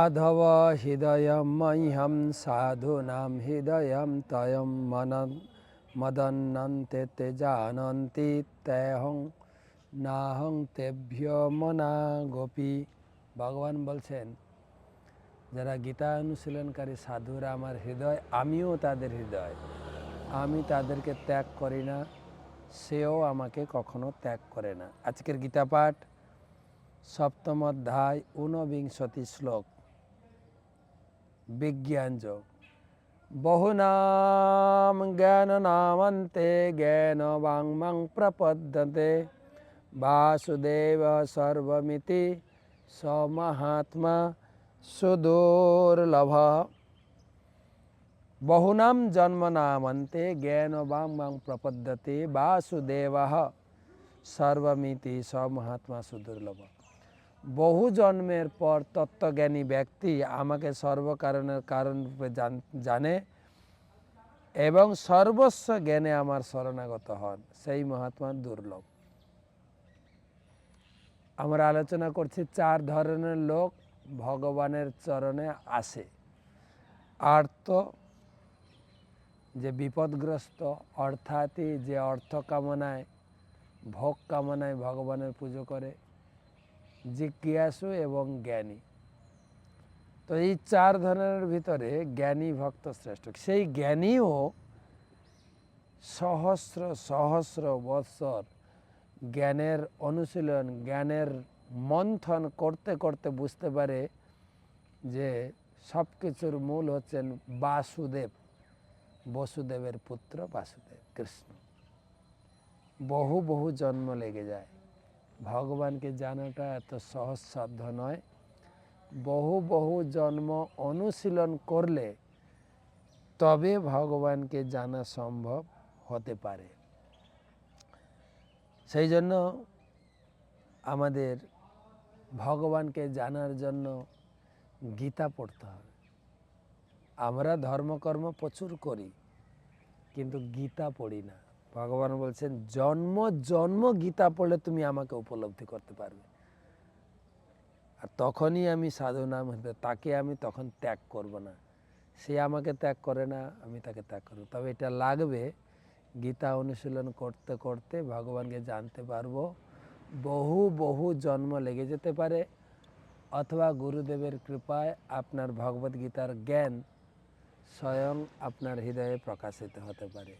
মাধব হৃদয় মহ্যম সাধুনাম হৃদয় তয়ম মনন মদন্নন্তে তে জানন্তি তেহং নাহং তেভ্য মনা গোপী ভগবান বলছেন যারা গীতা অনুশীলনকারী সাধুরা আমার হৃদয়, আমিও তাদের হৃদয়। আমি তাদেরকে ত্যাগ করি না, সেও আমাকে কখনো ত্যাগ করে না। আজকের গীতা পাঠ সপ্তম অধ্যায় ঊনবিংশতি শ্লোক। বিজ্ঞান যোগ বহুনাম জ্ঞান নামন্তে জ্ঞান বাংমাং প্রপদ্যতে। বাসুদেব সর্বমিতি সমহাত্মা সুদুর্লভ। বহুনাম জন্ম নামন্তে জ্ঞান বাংমাং প্রপদ্যতে বাসুদেব সর্বমিতি সমহাত্মা সুদুর্লভ। বহু জন্মের পর তত্ত্বজ্ঞানী ব্যক্তি আমাকে সর্বকারণের কারণ জানে এবং সর্বস্ব জ্ঞানে আমার শরণাগত হন। সেই মহাত্মা দুর্লভ। আমরা আলোচনা করছি চার ধরনের লোক ভগবানের চরণে আসে। আর্ত, যে বিপদগ্রস্ত, অর্থাৎই যে অর্থ কামনায়, ভোগ কামনায় ভগবানের পুজো করে জিজ্ঞাসু এবং জ্ঞানী। তো এই চার ধরনের ভিতরে জ্ঞানী ভক্ত শ্রেষ্ঠ। সেই জ্ঞানীও সহস্র সহস্র বৎসর জ্ঞানের অনুশীলন, জ্ঞানের মন্থন করতে করতে বুঝতে পারে যে সব কিছুর মূল হচ্ছেন বাসুদেব, বসুদেবের পুত্র বাসুদেব, কৃষ্ণ। বহু বহু জন্ম লেগে যায়। ভগবানকে জানাটা এত সহজসাধ্য নয়। বহু বহু জন্ম অনুশীলন করলে তবে ভগবানকে জানা সম্ভব হতে পারে। সেই জন্য আমাদের ভগবানকে জানার জন্য গীতা পড়তে হবে। আমরা ধর্মকর্ম প্রচুর করি, কিন্তু গীতা পড়ি না। ভগবান বলছেন, জন্ম জন্ম গীতা পড়লে তুমি আমাকে উপলব্ধি করতে পারবে। আর তখনই আমি সাধু নাম হতে, তাকে আমি তখন ত্যাগ করব না। সে আমাকে ত্যাগ করে না, আমি তাকে ত্যাগ করব। তবে এটা লাগবে, গীতা অনুশীলন করতে করতে ভগবানকে জানতে পারব, বহু বহু জন্ম লেগে যেতে পারে, অথবা গুরুদেবের কৃপায় আপনার ভগবদ্গীতার জ্ঞান স্বয়ং আপনার হৃদয়ে প্রকাশিত হতে পারে।